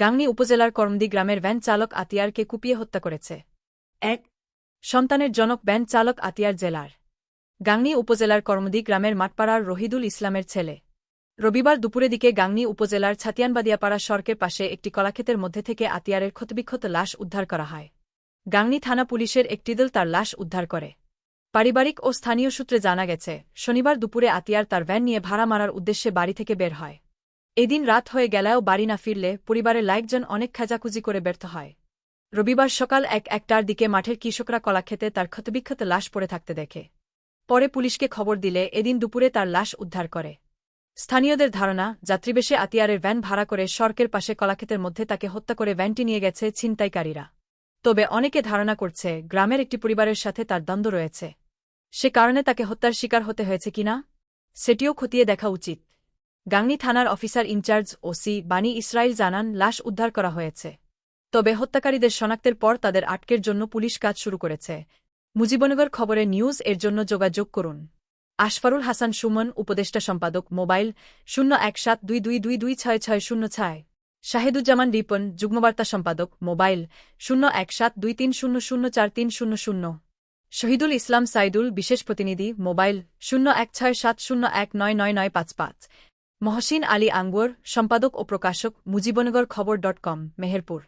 গাংনী উপজেলার করমদি গ্রামের ভ্যান চালক আতিয়ারকে কুপিয়ে হত্যা করেছে। এক সন্তানের জনক ভ্যান চালক আতিয়ার জেলার। গাংনী উপজেলার করমদি গ্রামের মাঠপাড়ার রহিদুল ইসলামের ছেলে। রবিবার দুপুরে দিকে গাংনী উপজেলার ছাতিয়ানবাদিয়াপাড়া সড়কের পাশে একটি কলাক্ষেতের মধ্যে থেকে আতিয়ারের ক্ষতবিক্ষত লাশ উদ্ধার করা হয়। গাংনী থানা পুলিশের একটি দল তার লাশ উদ্ধার করে। পারিবারিক ও স্থানীয় সূত্রে জানা গেছে, শনিবার দুপুরে আতিয়ার তার ভ্যান নিয়ে ভাড়া মারার উদ্দেশ্যে বাড়ি থেকে বের হয়। এদিন রাত হয়ে গেলেও বাড়ি না ফিরলে পরিবারের লাইকজন অনেক খাজাখুজি করে ব্যর্থ হয়। রবিবার সকাল এক একটার দিকে মাঠের কৃষকরা কলাক্ষেতে তার ক্ষতবিক্ষত লাশ পড়ে থাকতে দেখে। পরে পুলিশকে খবর দিলে এদিন দুপুরে তার লাশ উদ্ধার করে। স্থানীয়দের ধারণা, যাত্রীবেশে আতিয়ারের ভ্যান ভাড়া করে সড়কের পাশে কলাক্ষেতের মধ্যে তাকে হত্যা করে ভ্যানটি নিয়ে গেছে ছিনতাইকারীরা। তবে অনেকে ধারণা করছে, গ্রামের একটি পরিবারের সাথে তার দ্বন্দ্ব রয়েছে। সে কারণে তাকে হত্যার শিকার হতে হয়েছে কিনা, সেটিও খতিয়ে দেখা উচিত। গাংনী থানার officer in charge OC Bani Israel জানান, লাশ উদ্ধার করা হয়েছে। তবে হত্যাকারীদের শনাক্তের পর তাদের আটকের জন্য পুলিশ কাজ শুরু করেছে। মুজিবনগর খবরে নিউজ, এর জন্য যোগাযোগ করুন। আশফারুল হাসান সুমন, উপদেষ্টা সম্পাদক, মোবাইল শূন্য এক সাত দুই দুই দুই দুই ছয় ছয় শূন্য ছয়। শাহেদুজ্জামান রিপন, যুগ্মবার্তা সম্পাদক, মোবাইল শূন্য এক সাত দুই তিন শূন্য শূন্য চার তিন শূন্য শূন্য। শহীদুল ইসলাম সাইদুল, বিশেষ প্রতিনিধি, মোবাইল শূন্য এক ছয় সাত শূন্য এক নয় নয় নয় পাঁচ পাঁচ। মহসিন আলী আঙ্গুর সম্পাদক ও প্রকাশক মুজিবনগর খবর ডট কম মেহেরপুর।